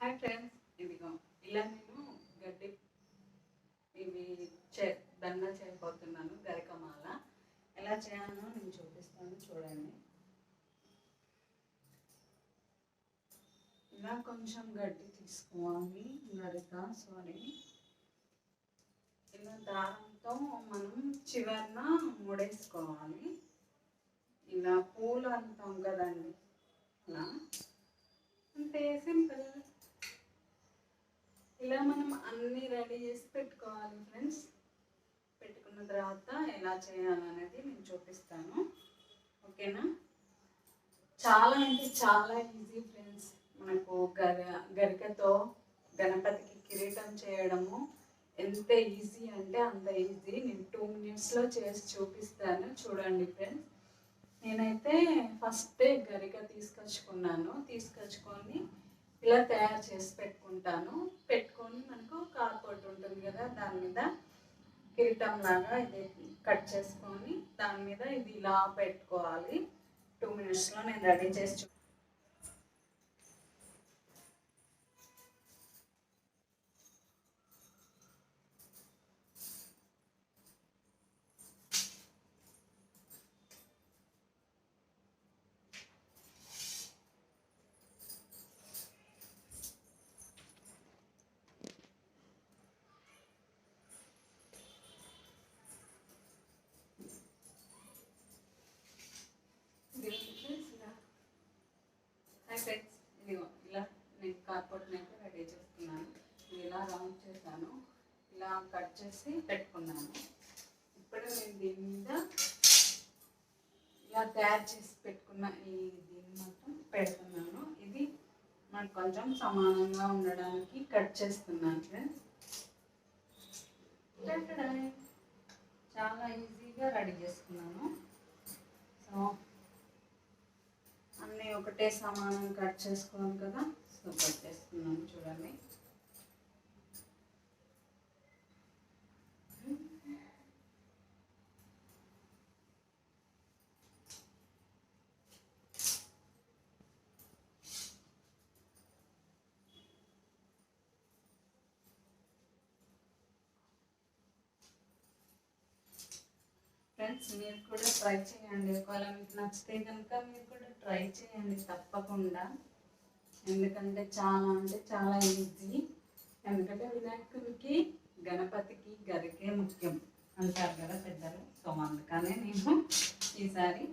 Hi friends ఇదిగో. ఇలా నేను గడ్డి ఇవి చే దండ చేయబోతున్నాను గరికమాల. ఎలా చేయాలో నేను చూపిస్తాను చూడండి. ఇలా కొంచెం గడ్డి తీసుకోవాలి గరిక సారీ ఇలా దారంతో మనం చివరన ముడేసుకోవాలి. ఇలా పూలు అంటాం కదండి. అలా అంతే సింపుల్ ఇలా మనం అన్ని రెడీ చేసి పెట్టుకోవాలి ఫ్రెండ్స్ పెట్టుకున్న తర్వాత ఎలా చేయాలనేది నేను చూపిస్తాను. ఓకేనా? చాలా అంటే చాలా ఈజీ ఫ్రెండ్స్ మనకు గర గరికతో గణపతికి కిరీటం చేయడము ఎంత ఈజీ అంటే అంత ఈజీ నేను టూ మినిట్స్లో చేసి చూపిస్తాను. చూడండి ఫ్రెండ్స్ నేనైతే ఫస్ట్ గరిక తీసుకొచ్చుకున్నాను. తీసుకొచ్చుకొని ఇలా తయారు చేసి పెట్టుకుంటాను. పెట్టుకొని మనకు కార్పోర్ట్ ఉంటుంది కదా దాని మీద కిరీటం లాగా ఇది కట్ చేసుకొని దాని మీద ఇది ఇలా పెట్టుకోవాలి. టూ మినిట్స్లో నేను రెడీ చేసి కట్ చేసి పెట్టుకున్నాను. ఇప్పుడు నేను దీని మీద ఇలా తయారు చేసి పెట్టుకున్న ఈ దీన్ని మాత్రం పెడుతున్నాను. ఇది మనకు కొంచెం సమానంగా ఉండడానికి కట్ చేస్తున్నాను ఫ్రెండ్స్. టటడాయ్. చాలా ఈజీగా రెడీ చేసుకున్నాను. సో అన్నీ ఒకటే సమానం కట్ చేసుకోవాలి కదా. సో కట్ చేసుకున్నాను చూడండి. ఫ్రెండ్స్ మీరు కూడా ట్రై చేయండి. ఒకవేళ మీకు నచ్చితే కనుక మీరు కూడా ట్రై చేయండి తప్పకుండా. ఎందుకంటే చాలా అంటే చాలా ఈజీ ఎందుకంటే వినాయకుడికి గణపతికి గరికే ముఖ్యం. అంటారు కదా పెద్దలు సో అందుకనే నేను ఈసారి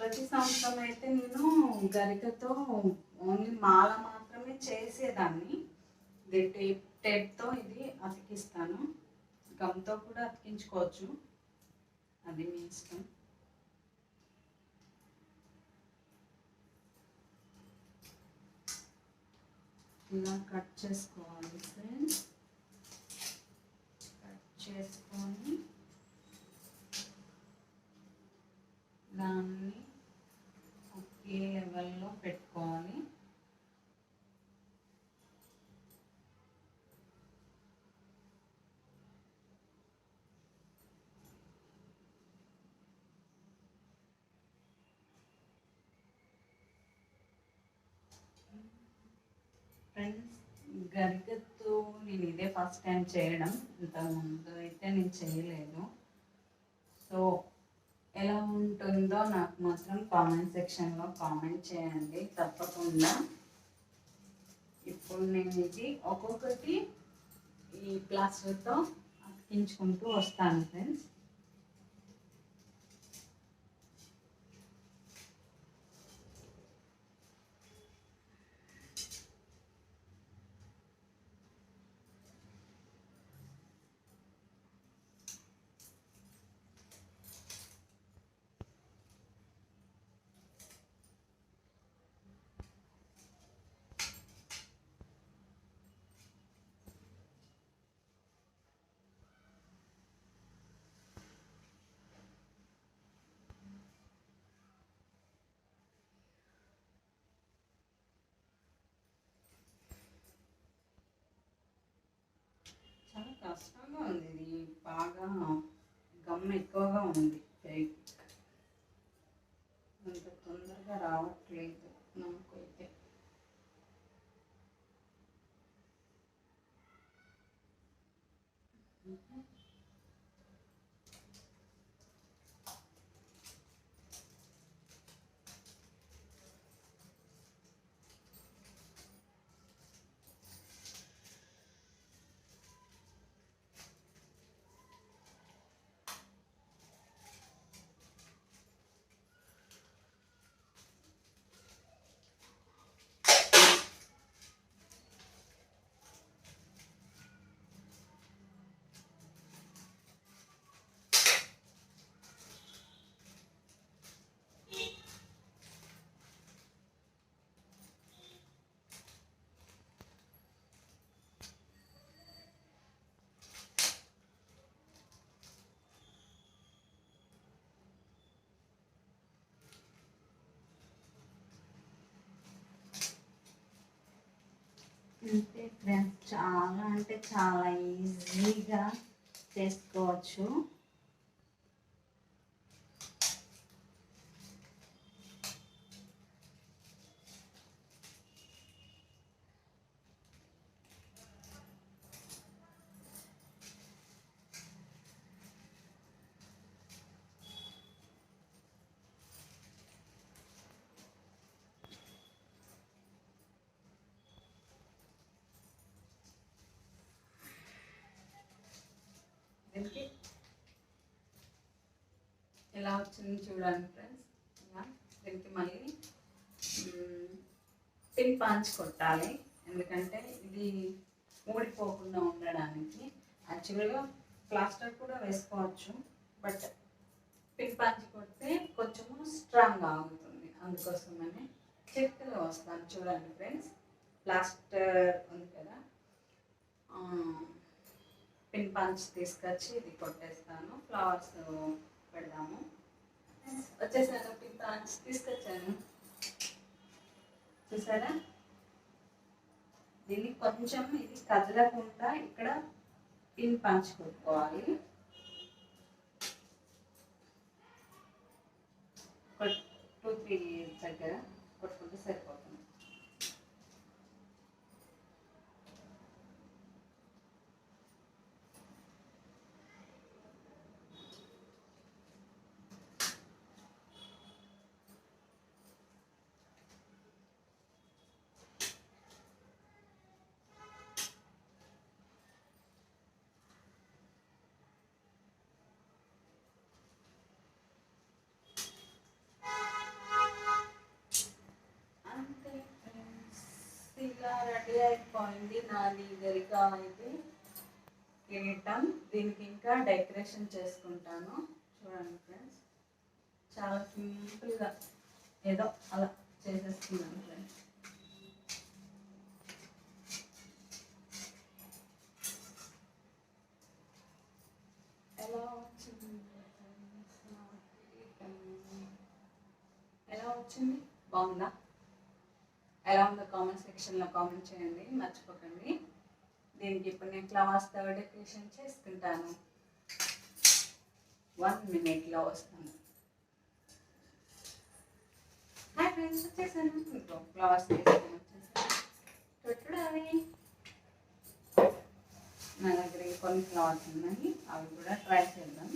ప్రతి సంవత్సరం అయితే నేను గరికతో ఓన్లీ మాల మాత్రమే చేసేదాన్ని. ఇది టేప్ టేప్తో ఇది అతికిస్తాను. గమ్తో కూడా అతికించుకోవచ్చు. అది మీ ఇష్టం. ఇలా కట్ చేసుకోవాలి ఫ్రెండ్స్ కట్ చేసుకొని దాన్ని ఒకే లెవెల్లో పెట్టుకోవాలి ఫ్రెండ్స్ గరికతో నేను ఇదే ఫస్ట్ టైం చేయడం. ఇంతకుముందు అయితే నేను చేయలేదు. సో ఎలా ఉంటుందో నాకు మాత్రం కామెంట్ సెక్షన్లో కామెంట్ చేయండి. తప్పకుండా. ఇప్పుడు నేను ఇది ఒక్కొక్కటి ఈ ప్లాస్టర్తో అతికించుకుంటూ వస్తాను ఫ్రెండ్స్ చాలా కష్టంగా ఉంది ఇది బాగా గమ్ ఎక్కువగా ఉంది అంటే ఫ్రెండ్స్ చాలా అంటే చాలా ఈజీగా చేసుకోవచ్చు దీనికి ఎలా వచ్చింది చూడండి ఫ్రెండ్స్ ఇలా దీనికి మళ్ళీ పిన్ పాంచ్ కొట్టాలి. ఎందుకంటే ఇది ఊడిపోకుండా ఉండడానికి. యాక్చువల్గా ప్లాస్టర్ కూడా వేసుకోవచ్చు. బట్ పిన్ పాంచ్ కొడితే కొంచెము స్ట్రాంగ్ ఆగుతుంది అందుకోసమని చేతిలో వస్తాను. చూడండి ఫ్రెండ్స్ ప్లాస్టర్ ఉంది కదా. పిన్ పంచ్ తీసుకొచ్చి ఇది కొట్టేస్తాను. ఫ్లవర్స్ పెడదాము. వచ్చేసాను పిన్ పంచ్ తీసుకొచ్చాను చూసారా దీన్ని కొంచెం ఇది కదలకుండా ఇక్కడ పిన్ పంచ్ కొట్టుకోవాలి ఒక టూ త్రీ దగ్గర కొట్టుకుంటే సరిపోతుంది అంతే ఫ్రెండ్స్ ఇలా రెడీ అయిపోయింది నాది గరికా ఇది కిరీటం దీనికి ఇంకా డెకరేషన్ చేసుకుంటాను. చూడండి ఫ్రెండ్స్. చాలా సింపుల్గా ఏదో అలా చేసేస్తున్నాను ఫ్రెండ్స్. ఎలా వచ్చింది ఎలా వచ్చింది? బాగుందా? ఎలా ఉందో కామెంట్ సెక్షన్లో కామెంట్ చేయండి మర్చిపోకండి. దీనికి ఇప్పుడు నేను ఫ్లవర్స్తో డెకరేషన్ చేసుకుంటాను. వన్ మినిట్లో వస్తాను. హాయ్ ఫ్రెండ్స్ వచ్చేసాను. ఇంకో ఫ్లవర్స్ తీసుకొని వచ్చేసాను. నా దగ్గర కొన్ని ఫ్లవర్స్ ఉన్నాయి అవి కూడా ట్రై చేద్దాం.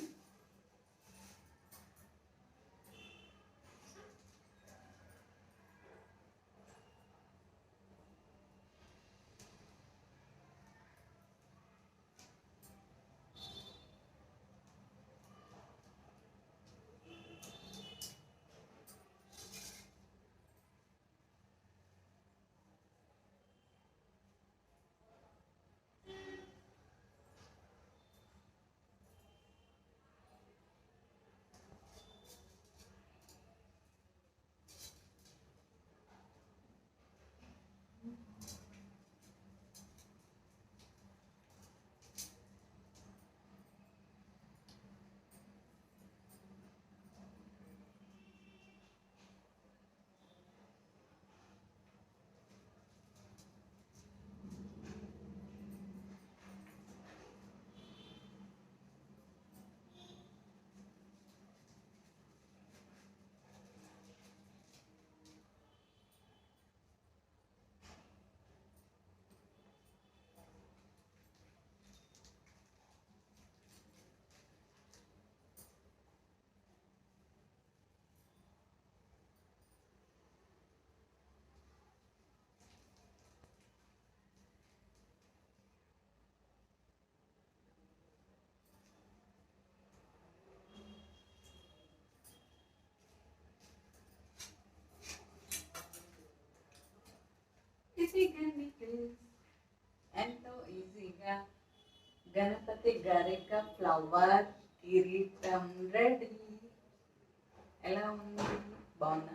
ప్రతి గరిక ఫ్లవర్ కిరీటం రెడీ ఎలా ఉంది బాగున్నా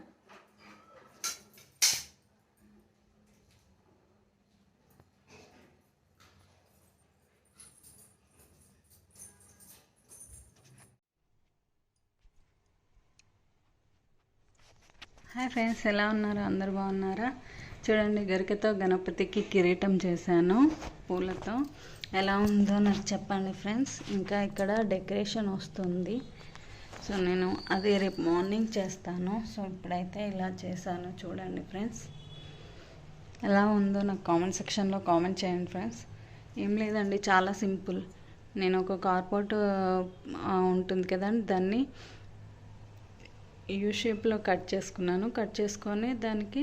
హాయ్ ఫ్రెండ్స్ ఎలా ఉన్నారు? అందరు బాగున్నారా? చూడండి గరికతో గణపతికి కిరీటం చేశాను పూలతో. ఎలా ఉందో నాకు చెప్పండి ఫ్రెండ్స్. ఇంకా ఇక్కడ డెకరేషన్ వస్తుంది. సో నేను అది రేపు మార్నింగ్ చేస్తాను. సో ఇప్పుడైతే ఇలా చేశాను. చూడండి ఫ్రెండ్స్. ఎలా ఉందో నాకు కామెంట్ సెక్షన్లో కామెంట్ చేయండి ఫ్రెండ్స్. ఏం లేదండి చాలా సింపుల్. నేను ఒక కార్పోర్ట్ ఉంటుంది కదండి దాన్ని యూ షేప్లో కట్ చేసుకున్నాను. కట్ చేసుకొని దానికి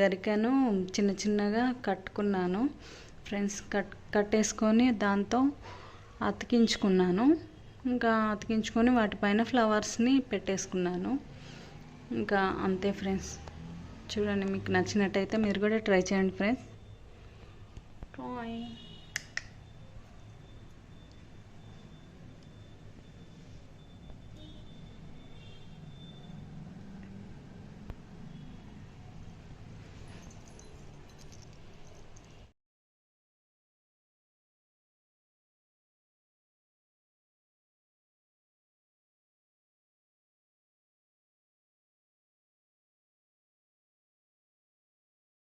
గరికను చిన్న చిన్నగా కట్టుకున్నాను. ఫ్రెండ్స్ కట్ కట్టేసుకొని దాంతో అతికించుకున్నాను. ఇంకా అతికించుకొని వాటిపైన ఫ్లవర్స్ని పెట్టేసుకున్నాను. ఇంకా అంతే ఫ్రెండ్స్. చూడండి మీకు నచ్చినట్టయితే మీరు కూడా ట్రై చేయండి ఫ్రెండ్స్. డ్రాయింగ్